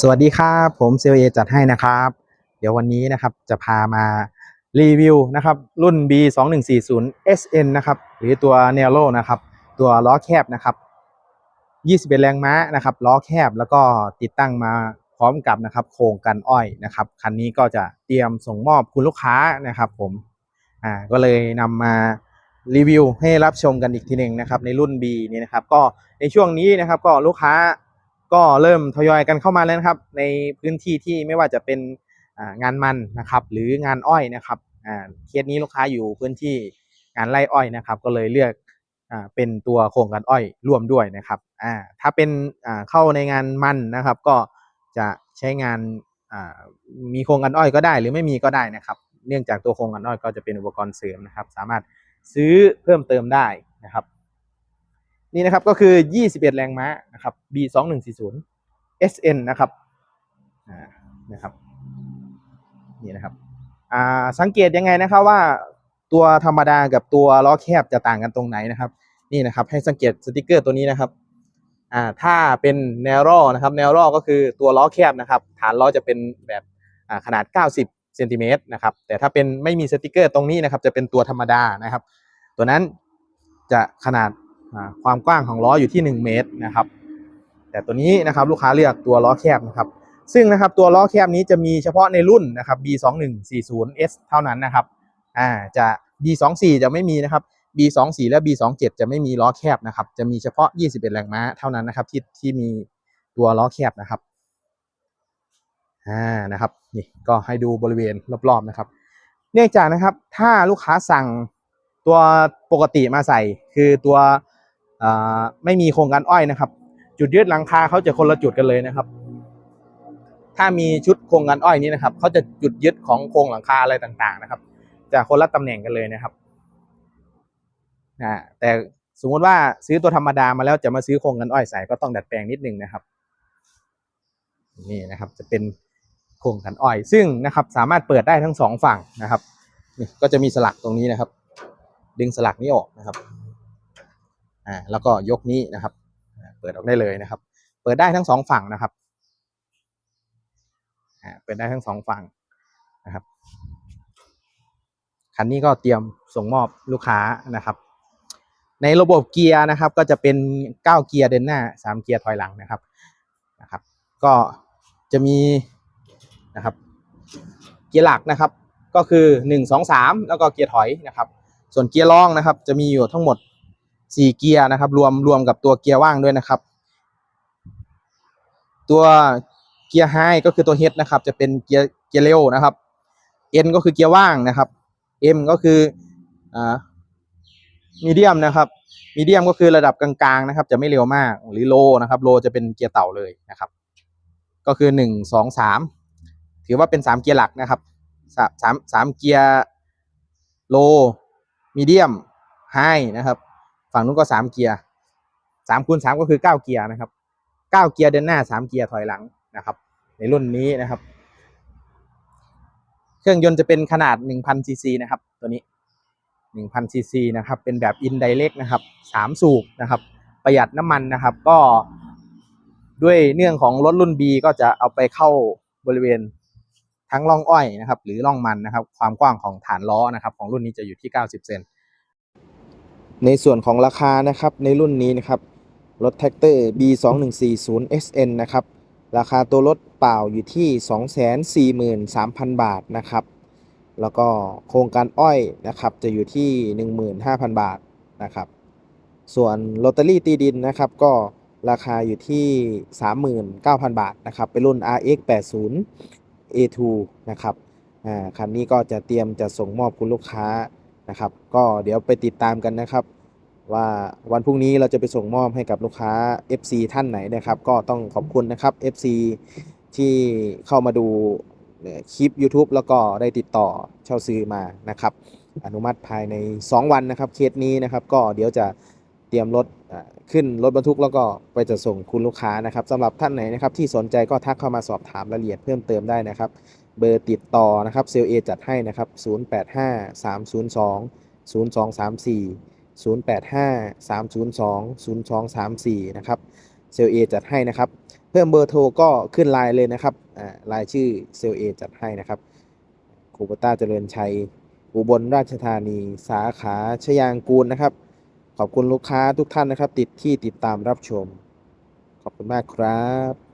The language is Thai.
สวัสดีครับ ผมเซลเอจัดให้นะครับ เดี๋ยววันนี้นะครับจะพามารีวิวนะครับรุ่น B 2 1 4 0 SN นะครับหรือตัว n e r o นะครับตัวล้อแคบนะครับ21แรงม้านะครับล้อแคบแล้วก็ติดตั้งมาพร้อมกับนะครับโครงกันอ้อยนะครับคันนี้ก็จะเตรียมส่งมอบคุณลูกค้านะครับผมอ่าก็เลยนำมารีวิวให้รับชมกันอีกทีหนึ่งนะครับในรุ่น B นี้นะครับก็ในช่วงนี้นะครับก็ลูกค้า ก็เริ่มทยอยกันเข้ามาแล้วนะครับ ในพื้นที่ที่ไม่ว่าจะเป็นงานมันนะครับ หรืองานอ้อยนะครับเคสนี้ลูกค้าอยู่พื้นที่งานไร่อ้อยนะครับ ก็เลยเลือกอเป็นตัวโครงการอ้อยร่วมด้วยนะครับถ้าเป็นเข้าในงานมันนะครับ ก็จะใช้งานมีโครงการอ้อยก็ได้ หรือไม่มีก็ได้นะครับ เนื่องจากตัวโครงการอ้อยก็จะเป็นอุปกรณ์เสริมนะครับ สามารถซื้อเพิ่มเติมได้นะครับ นี่นะครับก็คือ 21 แรงม้านะครับ B 2 1 4 0 SN นะครับนะครับนี่นะครับอ่าสังเกตยังไงนะครับว่าตัวธรรมดากับตัวล้อแคบจะต่างกันตรงไหนนะครับ นี่นะครับให้สังเกตสติกเกอร์ตัวนี้นะครับอ่าถ้าเป็นแนวรอนะครับแนวรอก็คือตัวล้อแคบนะครับ ฐานล้อจะเป็นแบบอ่าขนาด 90เซนติเมตรนะครับแต่ถ้าเป็นไม่มีสติกเกอร์ตรงนี้นะครับจะเป็นตัวธรรมดานะครับ ตัวนั้นจะขนาด ความกว้างของล้ออยู่ที่ 1 เมตรนะครับ แต่ตัวนี้นะครับลูกค้าเลือกตัวล้อแคบนะครับ ซึ่งนะครับตัวล้อแคบนี้จะมีเฉพาะในรุ่นนะครับ B2140S เท่านั้นนะครับอ่าจะ B24 จะไม่มีนะครับ B24 และ B27 จะไม่มีล้อแคบนะครับ จะมีเฉพาะ 21 แรงม้าเท่านั้นนะครับที่ที่มีตัวล้อแคบนะครับอ่านะครับนี่ก็ให้ดูบริเวณรอบๆนะครับ เนื่องจากนะครับถ้าลูกค้าสั่งตัวปกติมาใส่ คือตัว ไม่มีโครงการอ้อยนะครับ จุดยึดหลังคาเขาจะคนละจุดกันเลยนะครับ ถ้ามีชุดโครงการอ้อยนี้นะครับเขาจะจุดยึดของโครงหลังคาอะไรต่างๆนะครับ จะคนละตำแหน่งกันเลยนะครับแต่สมมติว่าซื้อตัวธรรมดามาแล้วจะมาซื้อโครงกันอ้อยใส่ก็ต้องดัดแปลงนิดนึงนะครับนี่นะครับจะเป็นโครงกันอ้อย ซึ่งนะครับสามารถเปิดได้ทั้งสองฝั่งนะครับนี่ก็จะมีสลักตรงนี้นะครับ ดึงสลักนี้ออกนะครับ อ่าแล้วก็ยกนี้นะครับเปิดออกได้เลยนะครับ เปิดได้ทั้งสองฝั่งนะครับอ่าเปิดได้ทั้งสองฝั่งนะครับคันนี้ก็เตรียมส่งมอบลูกค้านะครับ ในระบบเกียร์นะครับ ก็จะเป็นเก้าเกียร์เดินหน้าสามเกียร์ถอยหลังนะครับนะครับ ก็จะมีนะครับ เกียร์หลักนะครับก็คือหนึ่งสองสามแล้วก็เกียร์ถอยนะครับ ส่วนเกียร์รองนะครับ จะมีอยู่ทั้งหมด สี่เกียร์นะครับ รวมรวมกับตัวเกียร์ว่างด้วยนะครับ ตัวเกียร์ไฮก็คือตัวเฮดนะครับ จะเป็นเกียร์เกียร์เร็วนะครับ N ก็คือเกียร์ว่างนะครับ M ก็คืออ่ามีเดียมนะครับมีเดียมก็คือระดับกลางๆนะครับ จะไม่เร็วมากหรือโลนะครับโลจะเป็นเกียร์เต่าเลยนะครับ ก็คือหนึ่งสองสามถือว่าเป็นสามเกียร์หลักนะครับสามสามเกียร์โลมีเดียมไฮนะครับ ฝั่งนู้นก็สามเกียร์สามคูณสามก็คือเก้าเกียร์นะครับเก้าเกียร์เดินหน้าสามเกียร์ถอยหลังนะครับ ในรุ่นนี้นะครับ เครื่องยนต์จะเป็นขนาด1,000ซีซีนะครับ ตัวนี้1,000ซีซีนะครับ เป็นแบบ indirect นะครับ3สูบนะครับ ประหยัดน้ำมันนะครับ ก็ด้วยเนื่องของรถรุ่น B ก็จะเอาไปเข้าบริเวณทั้งร่องอ้อยนะครับ หรือร่องมันนะครับ ความกว้างของฐานล้อนะครับ ของรุ่นนี้จะอยู่ที่ 90 เซน ในส่วนของราคานะครับในรุ่นนี้นะครับรถแท็กเตอร์ B2140 SN นะครับราคาตัวรถเปล่าอยู่ที่ 243,000 บาทนะครับแล้วก็โครงการอ้อยนะครับจะอยู่ที่ 15,000 บาทนะครับส่วนลอตเตอรี่ตีดินนะครับก็ราคาอยู่ที่ 39,000 บาทนะครับเป็นรุ่น RX 80 A2 นะครับอ่าคันนี้ก็จะเตรียมจะส่งมอบคุณลูกค้า นะครับ ก็เดี๋ยวไปติดตามกันนะครับ ว่าวันพรุ่งนี้เราจะไปส่งมอบให้กับลูกค้า FC ท่านไหนนะครับ ก็ต้องขอบคุณนะครับ FC ที่เข้ามาดูคลิป YouTube แล้วก็ได้ติดต่อเช่าซื้อมานะครับ อนุมัติภายใน 2 วันนะครับเคสนี้นะครับ ก็เดี๋ยวจะเตรียมรถขึ้นรถบรรทุกแล้วก็ไปจะส่งคุณลูกค้านะครับสำหรับท่านไหนนะครับ ที่สนใจก็ทักเข้ามาสอบถามรายละเอียดเพิ่มเติมได้นะครับ เบอร์ติดต่อนะครับเซลเอจัดให้นะครับ 085 302 0234 085 302 0234 นะครับเซลเอจัดให้นะครับ เพิ่มเบอร์โทรก็ขึ้นไลน์เลยนะครับอ่ารายชื่อเซลเอจัดให้นะครับคูโบต้าเจริญชัย อุบลราชธานี สาขาชยางกูลนะครับ ขอบคุณลูกค้าทุกท่านนะครับ ติดที่ติดตามรับชม ขอบคุณมากครับ